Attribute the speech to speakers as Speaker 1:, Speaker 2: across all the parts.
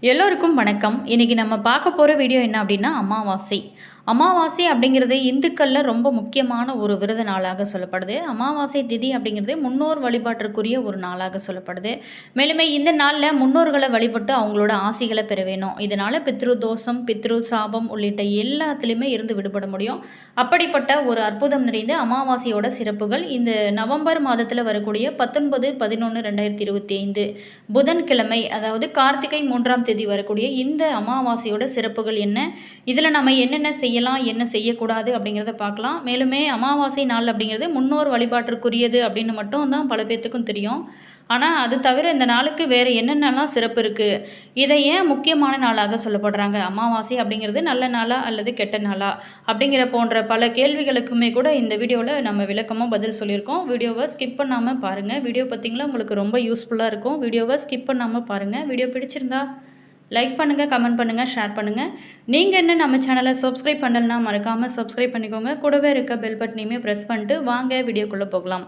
Speaker 1: எல்லோருக்கும் வணக்கம். இன்றைக்கி நம்ம பார்க்க போகிற வீடியோ என்ன அப்படின்னா அமாவாசை. அமாவாசை அப்படிங்கிறது இந்துக்களில் ரொம்ப முக்கியமான ஒரு விரத நாளாக சொல்லப்படுது. அமாவாசை திதி அப்படிங்கிறது முன்னோர் வழிபாட்டிற்குரிய ஒரு நாளாக சொல்லப்படுது. மேலுமே இந்த நாளில் முன்னோர்களை வழிபட்டு அவங்களோட ஆசைகளை பெற வேணும். இதனால் பித்ரு தோஷம் பித்ரு சாபம் உள்ளிட்ட எல்லாத்துலேயுமே இருந்து விடுபட முடியும். அப்படிப்பட்ட ஒரு அற்புதம் நிறைந்த அமாவாசையோட சிறப்புகள் இந்த நவம்பர் மாதத்தில் வரக்கூடிய பத்தொன்பது பதினொன்று ரெண்டாயிரத்தி இருபத்தி ஐந்து புதன்கிழமை அதாவது கார்த்திகை மூன்றாம் தேதி வரக்கூடிய இந்த அமாவாசையோட சிறப்புகள் என்ன? இதில் நம்ம என்னென்ன செய்யலாம் என்ன செய்யக்கூடாது அப்படிங்கிறத பார்க்கலாம். மேலுமே அமாவாசை நாள் அப்படிங்கிறது முன்னோர் வழிபாட்டிற்குரியது அப்படின்னு மட்டும் தான் பல பேர்த்துக்கும் தெரியும். ஆனால் அது தவிர இந்த நாளுக்கு வேறு என்னென்னலாம் சிறப்பு இருக்குது இதை ஏன் முக்கியமான நாளாக சொல்லப்படுறாங்க? அமாவாசை அப்படிங்கிறது நல்ல நாளா அல்லது கெட்ட நாளா? அப்படிங்கிற போன்ற பல கேள்விகளுக்குமே கூட இந்த வீடியோவில் நம்ம விளக்கமாக பதில் சொல்லியிருக்கோம். வீடியோவை ஸ்கிப் பண்ணாமல் பாருங்கள் வீடியோ பார்த்திங்களா? உங்களுக்கு ரொம்ப யூஸ்ஃபுல்லாக இருக்கும். வீடியோவை ஸ்கிப் பண்ணாமல் பாருங்கள் வீடியோ பிடிச்சிருந்தா லைக் பண்ணுங்கள் கமெண்ட் பண்ணுங்கள் ஷேர் பண்ணுங்கள் நீங்கள் என்ன நம்ம சேனலை சப்ஸ்கிரைப் பண்ணலன்னா மறக்காமல் சப்ஸ்கிரைப் பண்ணிக்கோங்க. கூடவே இருக்க பெல் பட்டனையுமே ப்ரெஸ் பண்ணிட்டு வாங்க வீடியோக்குள்ளே போகலாம்.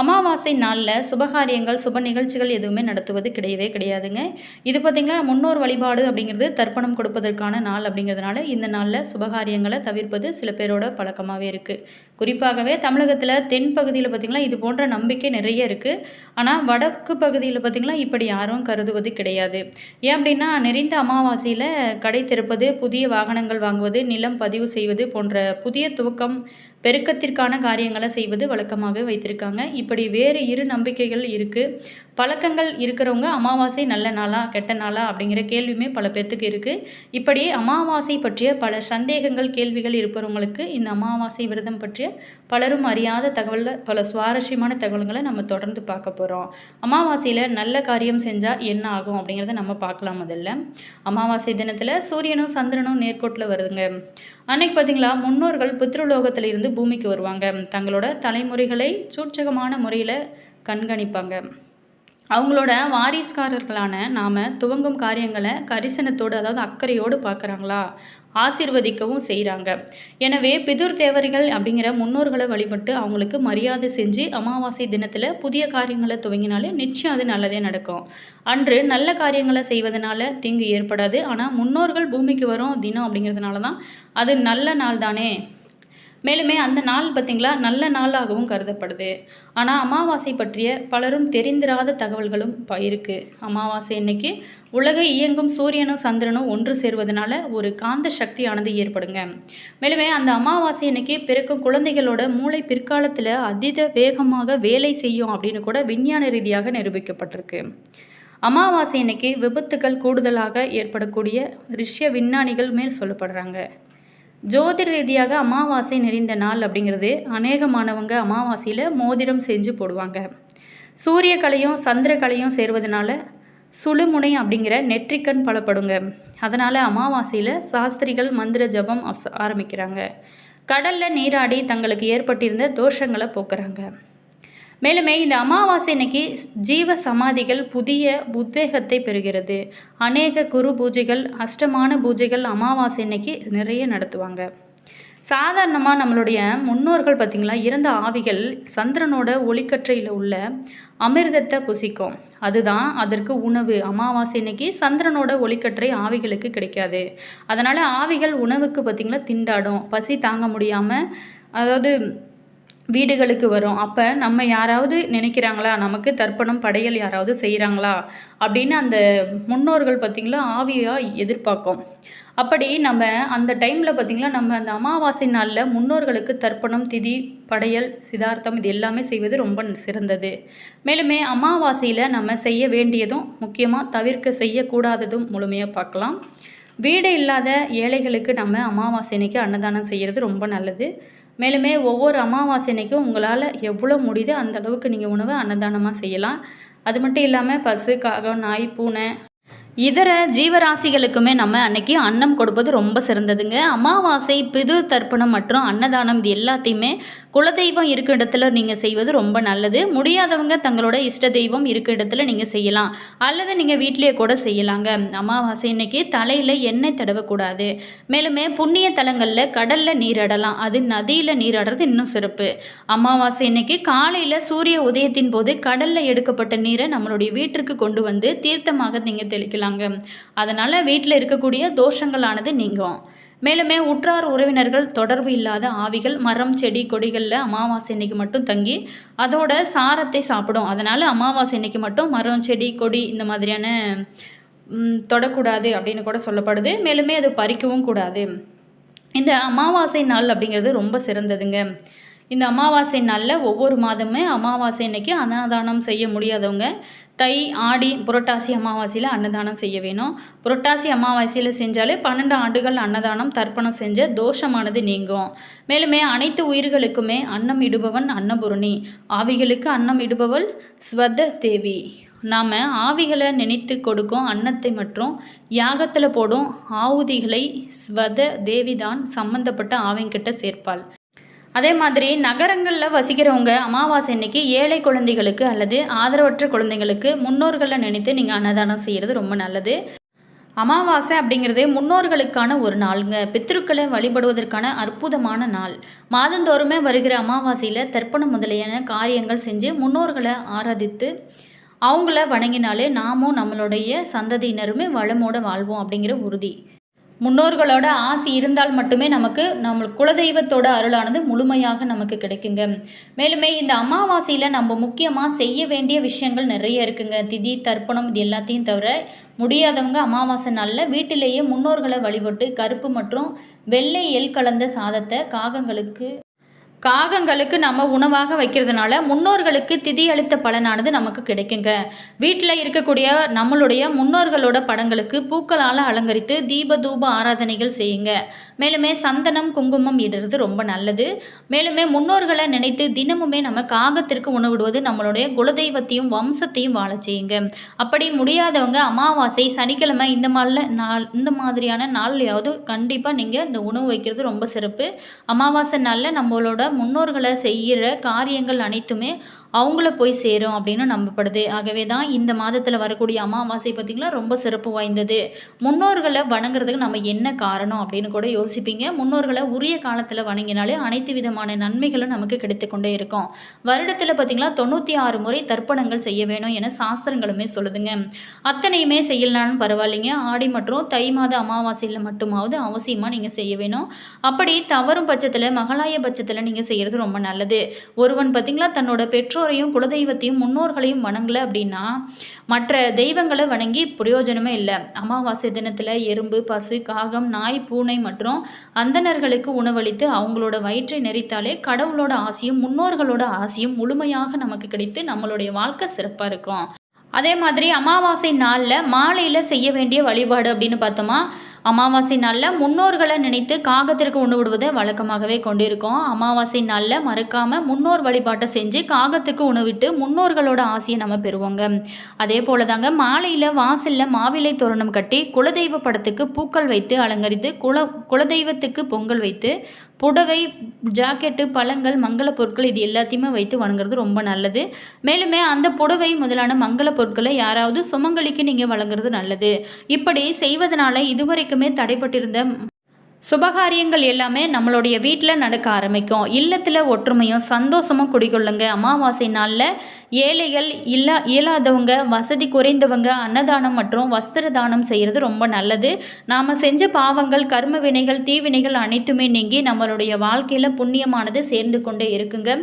Speaker 1: அமாவாசை நாளில் சுபகாரியங்கள் சுப நிகழ்ச்சிகள் எதுவுமே நடத்துவது கிடையவே கிடையாதுங்க. இது பார்த்திங்கன்னா முன்னோர் வழிபாடு அப்படிங்கிறது தர்ப்பணம் கொடுப்பதற்கான நாள் அப்படிங்கிறதுனால இந்த நாளில் சுபகாரியங்களை தவிர்ப்பது சில பேரோட பழக்கமாகவே இருக்குது குறிப்பாகவே தமிழகத்தில் தென் பகுதியில் பார்த்திங்கன்னா இது போன்ற நம்பிக்கை நிறைய இருக்குது ஆனால் வடக்கு பகுதியில் பார்த்திங்கன்னா இப்படி யாரும் கருதுவது கிடையாது. ஏன் அப்படின்னா நிறைந்த அமாவாசையில் கடை திறப்பது புதிய வாகனங்கள் வாங்குவது நிலம் பதிவு செய்வது போன்ற புதிய துவக்கம் பெருக்கத்திற்கான காரியங்களை செய்வது வழக்கமாக வைத்திருக்காங்க. இப்படி வேறு இரு நம்பிக்கைகள் இருக்குது பழக்கங்கள் இருக்கிறவங்க அமாவாசை நல்ல நாளா கெட்ட நாளா அப்படிங்கிற கேள்வியுமே பல பேர்த்துக்கு இருக்குது இப்படி அமாவாசை பற்றிய பல சந்தேகங்கள் கேள்விகள் இருப்பவங்களுக்கு இந்த அமாவாசை விரதம் பற்றிய பலரும் அறியாத தகவலில் பல சுவாரஸ்யமான தகவல்களை நம்ம தொடர்ந்து பார்க்க போகிறோம் அமாவாசையில் நல்ல காரியம் செஞ்சால் என்ன ஆகும் அப்படிங்கிறத நம்ம பார்க்கலாம் முதல்ல. அமாவாசை தினத்தில் சூரியனும் சந்திரனும் நேர்கோட்டில் வருதுங்க. அன்னைக்கு பார்த்தீங்களா முன்னோர்கள் பித்ருலோகத்தில் இருந்து பூமிக்கு வருவாங்க. தங்களோட தலைமுறைகளை சூட்சகமான முறையில் கண்காணிப்பாங்க. அவங்களோட வாரிஸ்காரர்களான நாம் துவங்கும் காரியங்களை கரிசனத்தோடு அதாவது அக்கறையோடு பார்க்குறாங்களா? ஆசிர்வதிக்கவும் செய்கிறாங்க எனவே பிதுர் தேவர்கள் அப்படிங்கிற முன்னோர்களை வழிபட்டு அவங்களுக்கு மரியாதை செஞ்சு அமாவாசை தினத்தில் புதிய காரியங்களை துவங்கினாலே நிச்சயம் அது நல்லதே நடக்கும். அன்று நல்ல காரியங்களை செய்வதனால தீங்கு ஏற்படாது. ஆனால் முன்னோர்கள் பூமிக்கு வரும் தினம் அப்படிங்கிறதுனால தான் அது நல்ல நாள் தானே மேலுமே அந்த நாள் பார்த்திங்களா நல்ல நாளாகவும் கருதப்படுது. ஆனால் அமாவாசை பற்றிய பலரும் தெரிந்திராத தகவல்களும் ப இருக்குது அமாவாசை அன்னைக்கு உலகை இயங்கும் சூரியனும் சந்திரனும் ஒன்று சேர்வதனால ஒரு காந்த சக்தியானது ஏற்படுங்க. மேலுமே அந்த அமாவாசை அன்னைக்கு பிறக்கும் குழந்தைகளோட மூளை பிற்காலத்தில் அதீத வேகமாக வேலை செய்யும் அப்படின்னு கூட விஞ்ஞான ரீதியாக நிரூபிக்கப்பட்டிருக்கு. அமாவாசை அன்னைக்கு விபத்துகள் கூடுதலாக ஏற்படக்கூடிய ரிஷ்ய விஞ்ஞானிகள் மேல் சொல்லப்படுறாங்க. ஜோதிட ரீதியாக அமாவாசை நிறைந்த நாள் அப்படிங்கிறது அநேகமானவங்க அமாவாசையில் மோதிரம் செஞ்சு போடுவாங்க. சூரிய கலையும் சந்திர கலையும் சேர்வதனால சுழுமுனை அப்படிங்கிற நெற்றிக்கண் பலப்படுங்க. அதனால் அமாவாசையில் சாஸ்திரிகள் மந்திர ஜபம் அஸ் ஆரம்பிக்கிறாங்க. கடலில் நீராடி தங்களுக்கு ஏற்பட்டிருந்த தோஷங்களை போக்குறாங்க. மேலுமே இந்த அமாவாசை இன்னைக்கு ஜீவ சமாதிகள் புதிய உத்வேகத்தை பெறுகிறது. அநேக குரு பூஜைகள் அஷ்டமான பூஜைகள் அமாவாசை இன்னைக்கு நிறைய நடத்துவாங்க. சாதாரணமாக நம்மளுடைய முன்னோர்கள் பார்த்திங்களா இறந்த ஆவிகள் சந்திரனோட ஒளிக்கற்றையில் உள்ள அமிர்தத்தை புசிக்கும். அதுதான் அதற்கு உணவு. அமாவாசை இன்னைக்கு சந்திரனோட ஒளிக்கற்றை ஆவிகளுக்கு கிடைக்காது. அதனால் ஆவிகள் உணவுக்கு பார்த்திங்களா திண்டாடும். பசி தாங்க முடியாமல் அதாவது வீடுகளுக்கு வரும். அப்போ நம்ம யாராவது நினைக்கிறாங்களா? நமக்கு தர்ப்பணம் படையல் யாராவது செய்கிறாங்களா அப்படின்னு அந்த முன்னோர்கள் பார்த்திங்களா ஆவியாக எதிர்பார்க்கும். அப்படி நம்ம அந்த டைமில் பார்த்திங்களா நம்ம அந்த அமாவாசை நாளில் முன்னோர்களுக்கு தர்ப்பணம் திதி படையல் சிதார்த்தம் இது எல்லாமே செய்வது ரொம்ப சிறந்தது. மேலுமே அமாவாசையில் நம்ம செய்ய வேண்டியதும் முக்கியமாக தவிர்க்க செய்யக்கூடாததும் முழுமையாக பார்க்கலாம் வீடு இல்லாத ஏழைகளுக்கு நம்ம அமாவாசை அன்னைக்கு அன்னதானம் செய்கிறது ரொம்ப நல்லது. மேலுமே ஒவ்வொரு அமாவாசை அன்னைக்கும் உங்களால் எவ்வளோ முடியுதோ அந்த அளவுக்கு நீங்கள் உணவை அன்னதானமாக செய்யலாம். அது மட்டும் இல்லாமல் பசு காகம் நாய் பூனை இதர ஜீவராசிகளுக்குமே நம்ம அன்னைக்கு அன்னம் கொடுப்பது ரொம்ப சிறந்ததுங்க. அமாவாசை பிது தர்ப்பணம் மற்றும் அன்னதானம் இது எல்லாத்தையுமே குலதெய்வம் இருக்க இடத்துல நீங்கள் செய்வது ரொம்ப நல்லது. முடியாதவங்க தங்களோட இஷ்ட தெய்வம் இருக்க இடத்துல நீங்கள் செய்யலாம். அல்லது நீங்கள் வீட்டிலேயே கூட செய்யலாங்க. அமாவாசை இன்னைக்கு தலையில் எண்ணெய் தடவக்கூடாது. மேலுமே புண்ணிய தலங்களில் கடலில் நீராடலாம் அது நதியில் நீராடுறது இன்னும் சிறப்பு. அமாவாசை இன்னைக்கு காலையில் சூரிய உதயத்தின் போது கடலில் எடுக்கப்பட்ட நீரை நம்மளுடைய வீட்டிற்கு கொண்டு வந்து தீர்த்தமாக நீங்கள் தெளிக்கலாம். செய்யலாங்க அதனால் வீட்டில் இருக்கக்கூடிய தோஷங்களானது நீங்கும். மேலுமே உற்றார் உறவினர்கள் தொடர்பு இல்லாத ஆவிகள் மரம் செடி கொடிகளில் அமாவாசை இன்னைக்கு மட்டும் தங்கி அதோட சாரத்தை சாப்பிடும். அதனால் அமாவாசை இன்னைக்கு மட்டும் மரம் செடி கொடி இந்த மாதிரியான தொடக்கூடாது அப்படின்னு கூட சொல்லப்படுது. மேலுமே அது பறிக்கவும் கூடாது. இந்த அமாவாசை நாள் அப்படிங்கிறது ரொம்ப சிறந்ததுங்க. இந்த அமாவாசை நாளில் ஒவ்வொரு மாதமே அமாவாசை அன்னைக்கு அன்னதானம் செய்ய முடியாதவங்க தை ஆடி புரட்டாசி அமாவாசையில் அன்னதானம் செய்ய வேணும். புரட்டாசி அமாவாசையில் செஞ்சாலே பன்னெண்டு ஆண்டுகள் அன்னதானம் தர்ப்பணம் செஞ்ச தோஷமானது நீங்கும். மேலுமே அனைத்து உயிர்களுக்குமே அன்னம் இடுபவன் அன்னபூரணி. ஆவிகளுக்கு அன்னம் இடுபவள் ஸ்வத தேவி. நாம் ஆவிகளை நினைத்து கொடுக்கும் அன்னத்தை மற்றும் யாகத்தில் போடும் ஆவுதிகளை ஸ்வத தேவிதான் சம்பந்தப்பட்ட ஆவிங்கிட்ட சேர்ப்பாள். அதே மாதிரி நகரங்களில் வசிக்கிறவங்க அமாவாசை அன்னைக்கு ஏழை குழந்தைகளுக்கு அல்லது ஆதரவற்ற குழந்தைகளுக்கு முன்னோர்களை நினைத்து நீங்கள் அன்னதானம் செய்கிறது ரொம்ப நல்லது. அமாவாசை அப்படிங்கிறது முன்னோர்களுக்கான ஒரு நாளுங்க. பித்ருக்களை வழிபடுவதற்கான அற்புதமான நாள். மாதந்தோறுமே வருகிற அமாவாசையில் தர்ப்பணம் முதலியான காரியங்கள் செஞ்சு முன்னோர்களை ஆராதித்து அவங்கள வணங்கினாலே நாமும் நம்மளுடைய சந்ததியினருமே வளமோட வாழ்வோம் அப்படிங்கிற உறுதி. முன்னோர்களோட ஆசி இருந்தால் மட்டுமே நமக்கு நம்ம குலதெய்வத்தோட அருளானது முழுமையாக நமக்கு கிடைக்குங்க. மேலுமே இந்த அமாவாசையில் நம்ம முக்கியமாக செய்ய வேண்டிய விஷயங்கள் நிறைய இருக்குங்க. திதி தர்ப்பணம் இது எல்லாத்தையும் தவிர முடியாதவங்க அமாவாசை நாளில் வீட்டிலேயே முன்னோர்களை வழிபட்டு கருப்பு மற்றும் வெள்ளை எள் கலந்த சாதத்தை காகங்களுக்கு காகங்களுக்கு நம்ம உணவாக வைக்கிறதுனால முன்னோர்களுக்கு திதி அளித்த பலனானது நமக்கு கிடைக்குங்க. வீட்டில் இருக்கக்கூடிய நம்மளுடைய முன்னோர்களோட படங்களுக்கு பூக்களால் அலங்கரித்து தீப தூப ஆராதனைகள் செய்யுங்க. மேலுமே சந்தனம் குங்குமம் இடுறது ரொம்ப நல்லது. மேலுமே முன்னோர்களை நினைத்து தினமுமே நம்ம காகத்திற்கு உணவிடுவது நம்மளுடைய குலதெய்வத்தையும் வம்சத்தையும் வாழ செய்யுங்க. அப்படி முடியாதவங்க அமாவாசை சனிக்கிழமை இந்த மாதிரில நாள் இந்த மாதிரியான நாள்லையாவது கண்டிப்பாக நீங்கள் இந்த உணவு வைக்கிறது ரொம்ப சிறப்பு. அமாவாசை நாளில் நம்மளோட முன்னோர்களை செய்கிற காரியங்கள் அனைத்துமே அவங்கள போய் சேரும் அப்படின்னு நம்பப்படுது. ஆகவே தான் இந்த மாதத்தில் வரக்கூடிய அமாவாசை பார்த்திங்களா ரொம்ப சிறப்பு வாய்ந்தது. முன்னோர்களை வணங்குறதுக்கு நம்ம என்ன காரணம் அப்படின்னு கூட யோசிப்பீங்க. முன்னோர்களை உரிய காலத்தில் வணங்கினாலே அனைத்து விதமான நன்மைகளும் நமக்கு கிடைத்து கொண்டே இருக்கும். வருடத்தில் பார்த்திங்களா தொண்ணூற்றி ஆறு முறை தர்ப்பணங்கள் செய்ய வேணும் என சாஸ்திரங்களுமே சொல்லுதுங்க. அத்தனையுமே செய்யலான்னு பரவாயில்லைங்க. ஆடி மற்றும் தை மாத அமாவாசையில் மட்டுமாவது அவசியமாக நீங்கள் செய்ய வேணும். அப்படி தவறும் பட்சத்தில் மகளாய பட்சத்தில் நீங்கள் செய்கிறது ரொம்ப நல்லது. ஒருவன் பார்த்திங்களா தன்னோட பெற்றோர் பெற்றோரையும் குலதெய்வத்தையும் முன்னோர்களையும் வணங்கலை அப்படின்னா மற்ற தெய்வங்களை வணங்கி பிரயோஜனமே இல்லை. அமாவாசை தினத்தில் எறும்பு பசு காகம் நாய் பூனை மற்றும் அந்தணர்களுக்கு உணவளித்து அவங்களோட வயிற்றை நெறித்தாலே கடவுளோட ஆசையும் முன்னோர்களோட ஆசையும் முழுமையாக நமக்கு கிடைத்து நம்மளுடைய வாழ்க்கை சிறப்பாக இருக்கும். அதே மாதிரி அமாவாசை நாளில் மாலையில் செய்ய வேண்டிய வழிபாடு அப்படின்னு பார்த்தோமா? அமாவாசை நாளில் முன்னோர்களை நினைத்து காகத்திற்கு உணவு விடுவதை வழக்கமாகவே கொண்டிருக்கோம். அமாவாசை நாளில் மறக்காமல் முன்னோர் வழிபாட்டை செஞ்சு காகத்துக்கு உணவிட்டு முன்னோர்களோட ஆசையை நம்ம பெறுவோங்க. அதே போல தாங்க மாலையில் வாசலில் மாவிலை தோரணம் கட்டி குலதெய்வ படத்துக்கு பூக்கள் வைத்து அலங்கரித்து குல குலதெய்வத்துக்கு பொங்கல் வைத்து புடவை ஜாக்கெட்டு பழங்கள் மங்கள பொருட்கள் இது எல்லாத்தையுமே வைத்து வணங்குறது ரொம்ப நல்லது. மேலுமே அந்த புடவை முதலான மங்கள பொருட்களை யாராவது சுமங்கலிக்கு நீங்கள் வழங்குறது நல்லது. இப்படி செய்வதனால இதுவரைக்குமே தடைப்பட்டிருந்த சுபகாரியங்கள் எல்லாமே நம்மளுடைய வீட்டில் நடக்க ஆரம்பிக்கும். இல்லத்தில் ஒற்றுமையும் சந்தோஷமும் குடிக்கொள்ளுங்க அமாவாசை நாளில் ஏழைகள் இல்லா இயலாதவங்க வசதி குறைந்தவங்க அன்னதானம் மற்றும் வஸ்திர தானம் செய்கிறது ரொம்ப நல்லது. நாம் செஞ்ச பாவங்கள் கர்ம வினைகள் தீவினைகள் அனைத்துமே நீங்கி நம்மளுடைய வாழ்க்கையில் புண்ணியமானது சேர்ந்து கொண்டே இருக்குங்க.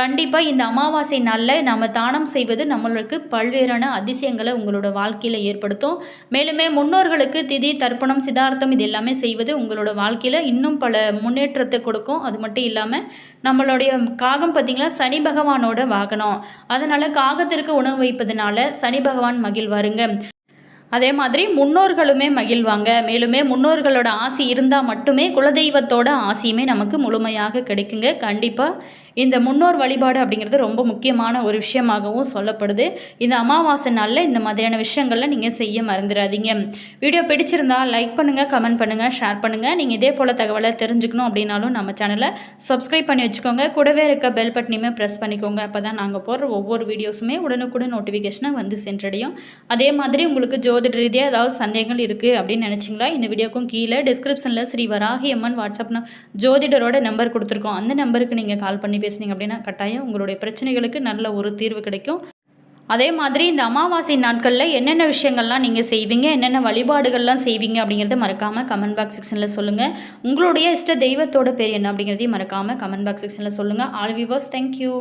Speaker 1: கண்டிப்பாக இந்த அமாவாசை நாளில் நாம் தானம் செய்வது நம்மளுக்கு பல்வேறான அதிசயங்களை உங்களோட வாழ்க்கையில் ஏற்படுத்தும். மேலுமே முன்னோர்களுக்கு திதி தர்ப்பணம் சிதார்த்தம் இது எல்லாமே செய்வது உங்களோட வாழ்க்கையில் இன்னும் பல முன்னேற்றத்தை கொடுக்கும். அது மட்டும் இல்லாமல் நம்மளுடைய காகம் பார்த்திங்களா சனி பகவானோட வாகனம். அதனால் காகத்திற்கு உணவு வைப்பதனால சனி பகவான் மகிழ்வாருங்க. அதே மாதிரி முன்னோர்களுமே மகிழ்வாங்க. மேலுமே முன்னோர்களோட ஆசி இருந்தால் மட்டுமே குலதெய்வத்தோட ஆசியுமே நமக்கு முழுமையாக கிடைக்குங்க. கண்டிப்பாக இந்த முன்னோர் வழிபாடு அப்படிங்கிறது ரொம்ப முக்கியமான ஒரு விஷயமாகவும் சொல்லப்படுது. இந்த அமாவாசை நாளில் இந்த மாதிரியான விஷயங்களில் நீங்கள் செய்ய மறந்துடாதீங்க வீடியோ பிடிச்சிருந்தா லைக் பண்ணுங்கள் கமெண்ட் பண்ணுங்கள் ஷேர் பண்ணுங்கள் நீங்கள் இதே போல் தகவலை தெரிஞ்சுக்கணும் அப்படின்னாலும் நம்ம சேனலை சப்ஸ்கிரைப் பண்ணி வச்சுக்கோங்க. கூடவே இருக்க பெல் பட்டனையுமே ப்ரெஸ் பண்ணிக்கோங்க. அப்போ தான் நாங்கள் போடுற ஒவ்வொரு வீடியோஸுமே உடனுக்குடன் நோட்டிஃபிகேஷனாக வந்து சென்றடையும். அதே மாதிரி உங்களுக்கு ஜோதிட ரீதியாக ஏதாவது சந்தேகங்கள் இருக்குது அப்படின்னு நினச்சிங்களா? இந்த வீடியோக்கும் கீழே டிஸ்கிரிப்ஷனில் ஸ்ரீ வராகி அம்மன் வாட்ஸ்அப்னா ஜோதிடரோட நம்பர் கொடுத்துருக்கோம். அந்த நம்பருக்கு நீங்கள் கால் பண்ணி பேசுனீங்க அப்படின்னா கட்டாயம் உங்களுடைய பிரச்சனைகளுக்கு நல்ல ஒரு தீர்வு கிடைக்கும். அதே மாதிரி இந்த அமாவாசை நாட்களில் என்னென்ன விஷயங்கள்லாம் நீங்கள் செய்வீங்க? என்னென்ன வழிபாடுகள்லாம் செய்வீங்க? அப்படிங்கிறத மறக்காமல் கமெண்ட் பாக்ஸ் செக்ஷனில் சொல்லுங்கள் உங்களுடைய இஷ்ட தெய்வத்தோட பேர் என்ன அப்படிங்கிறதையும் மறக்காமல் கமெண்ட் பாக்ஸ் செக்ஷனில் சொல்லுங்கள் ஆல் வியூவர்ஸ் தேங்க்யூ